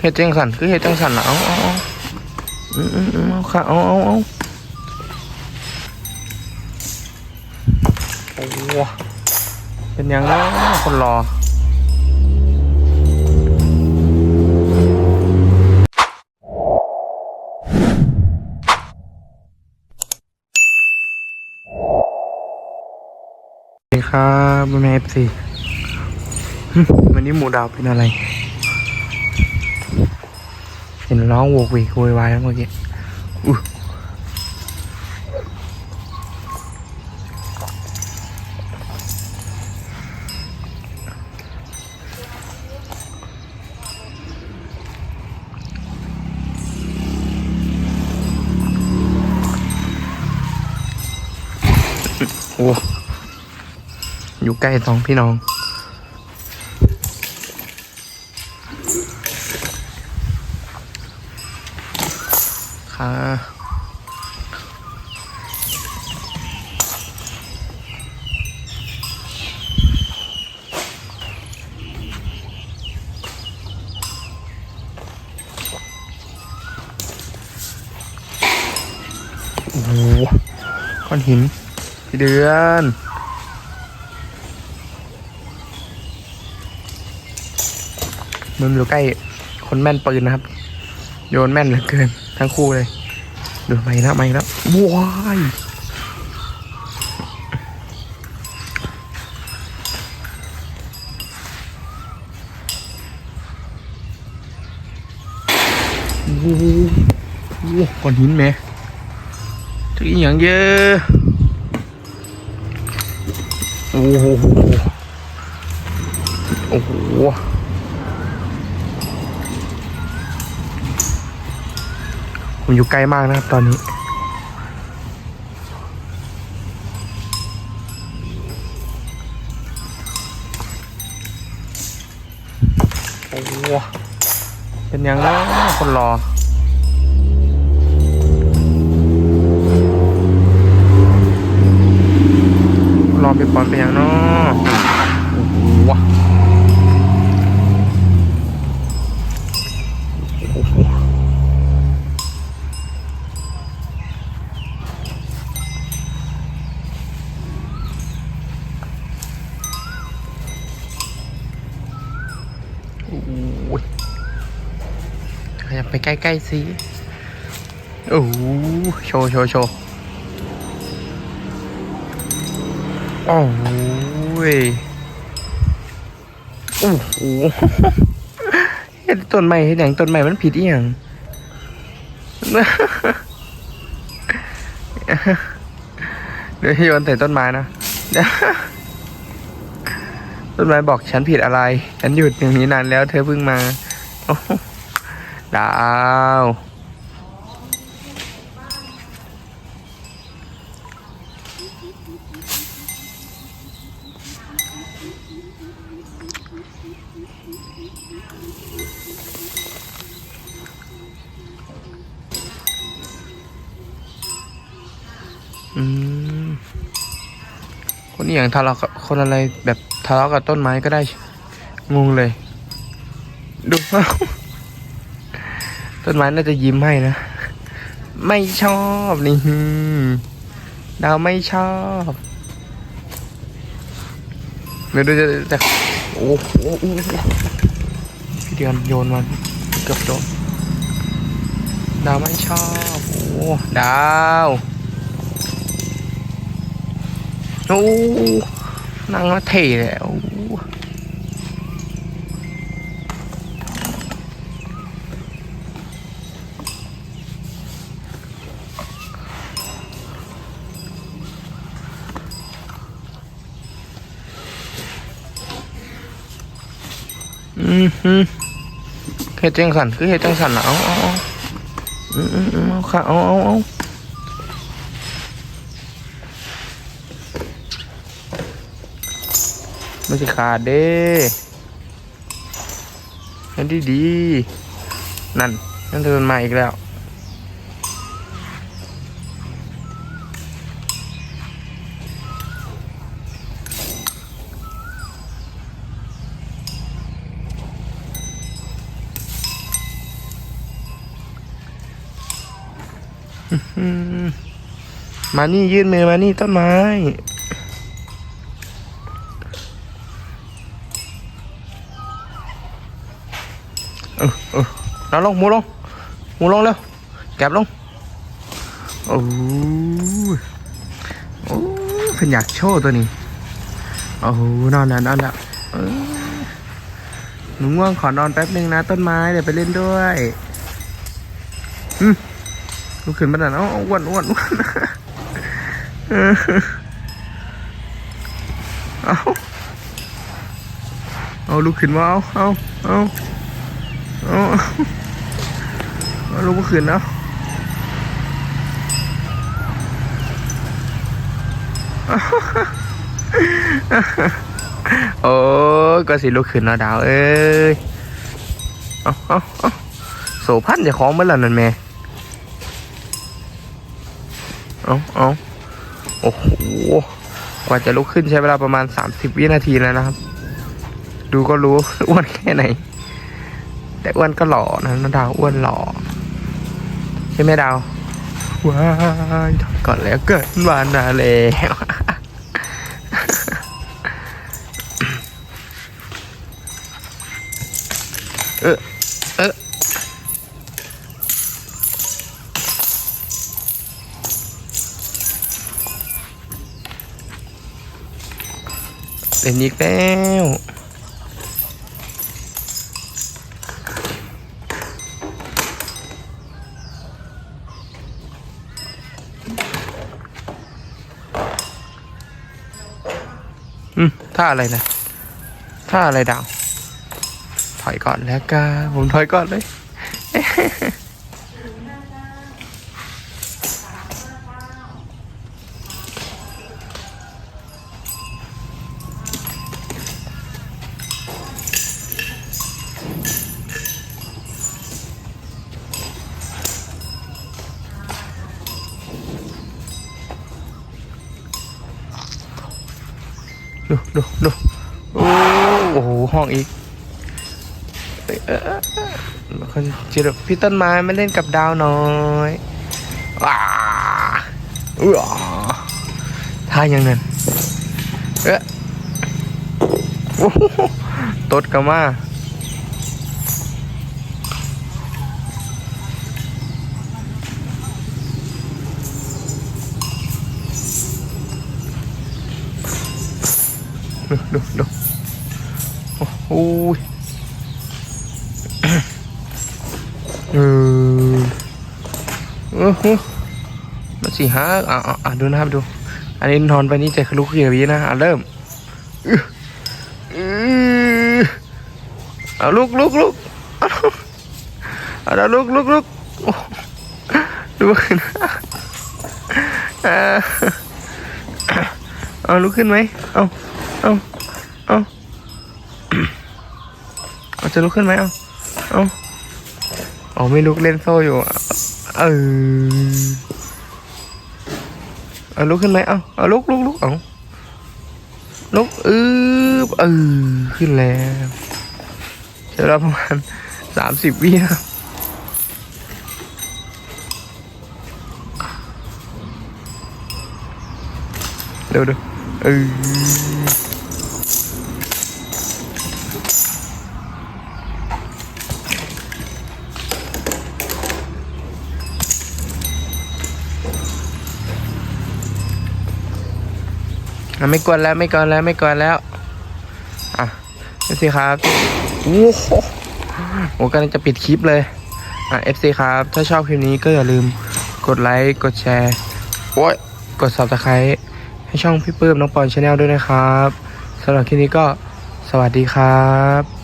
เฮ็ดจังสันคือเฮ็ดจังสันน่ะเอาเอาเอาอืมอืมเอาค่ะเอาเอาเอาโอ้โหเป็นยังไงคนรอสวัสดีครับแม่เอฟซีวันนี้หมูดาวเป็นอะไร เห็นร้องโวกเวกโวยวายแล้วเมื่อกี้อุ๊ยโอ้อยู่ใกล้สองพี่น้อง ค่ะโอ้โหก้อนหินพี่เดือนมันอยู่ใกล้คนแม่นปืนนะครับ โยนแม่นเหลือเกิน ทั้งคู่เลย ดูไม่แล้วไม่แล้วว้ายโอ้โหก้อนหินไหมถึงอย่างเยอะโอ้โหโอ้โห ผมอยู่ไกลมากนะครับตอนนี้ โอ้โหเป็นยังไงคนรอรอไปปอนเป็นยังเนาะ ยับไปใกล้ๆสิโอ้โหโชว์โชว์โชว์โอ้ยโอ้โหเห็นต้นไม้เห็นอย่างต้นไม้มันผิดอีหยังเดี๋ยวโยนใส่ต้นไม้นะต้นไม้บอกฉันผิดอะไร ฉันหยุดอย่างนี้นานแล้วเธอเพิ่งมา โอ้ ดาวอืมคนนี้อย่างทะเลาะกับคนอะไรแบบทะเลาะกับต้นไม้ก็ได้งงเลย ดู ต้นไม้น่าจะยิ้มให้นะ ไม่ชอบนี่ดาวไม่ชอบเดี๋ยวดูจะจะโอ้โหพี่เดือนโยนมันเกือบโดนดาวไม่ชอบโอ้ดาวโอ้นั่งมาเท่เลย อ้อืมฮึเฮ็ดจังสันคือเฮ็ดจังสันนะเอาเอาเอาอืมอืมอืมเอาค่ะเอาเอาเอาไม่ใช่ขาดเด้เฮ็ดีดีๆนั่นนั่นเดินมาอีกแล้ว มานี่ยื่นมือมานี่ต้นไม้ เออเออเอาลงมูลงมูลงเร็วแก็บลง โอ้โอ้เพิ่นอยากโชว์ตัวนี้ โอ้โหนอนแล้วนอนแล้วหนูง่วงขอนอนแป๊บนึงนะต้นไม้เดี๋ยวไปเล่นด้วย อืม ลุกขึ้นมาหน่อยเอาอ้วนอ้วนอ้วนเอาเอาลุกขึ้นมาเอาเอาเอาเอาเอาลุกขึ้นเอาโอ้ก็สิลุกขึ้นนะดาวเอ้ย เอาเอาเอาโสพันจะคล้องเมื่อไหร่นั่นแม่ เอาเอาโอ้โห กว่าจะลุกขึ้นใช้เวลาประมาณ30วินาทีแล้วนะครับ ดูก็รู้อ้วนแค่ไหน แต่อ้วนก็หล่อนะน้องดาวอ้วนหล่อ ใช่ไหมดาว ว้ายก่อนแล้วเกิดวานนาแล้วเออเออ เล่นอีกแล้วอืมท่าอะไรนะท่าอะไรดาว ถอยก่อนแล้วกันผมถอยก่อนเลย ดูดูดูโอ้โอ้โหห้องอีกเอ้ยเออเออเออคนจิรพี่ต้นไม้มาเล่นกับดาวน้อยว้าอุ้ยอ่าท่ายังนั่นเอ๊ะโอ้โหตดกันมา ดูดูดูโอ้โหเออเออเออมาสิฮะอะอะอะดูนะครับดู อันนี้นอนไปนี่จะลุกขึ้นอย่างนี้นะอะเริ่มอืออือเอาลุกลุกลุกเอาเอาเอาลุกลุกลุกโอ้ลุกขึ้นอ่าเอาลุกขึ้นไหมเอา เอาเอาเอาจะลุกขึ้นไหมเอาเอาเอาไม่ลุกเล่นโซ่อยู่อะเออเอาลุกขึ้นไหมเอาเอาลุกลุกลุกเอาลุกอือเออขึ้นแล้วใช้เวลาประมาณสามสิบวิครับเดี๋ยวดี๋ยวเออ อะไม่กวนแล้วไม่กวนแล้วไม่กวนแล้ว อะเอฟซีครับโอ้โหผมกำลังจะปิดคลิปเลย อะ FC ครับ ถ้าชอบคลิปนี้ก็อย่าลืมกดไลค์กดแชร์โอ้ยกด subscribe ให้ช่องพี่ปื้มน้องปอนชาแนลด้วยนะครับสำหรับคลิปนี้ก็สวัสดีครับ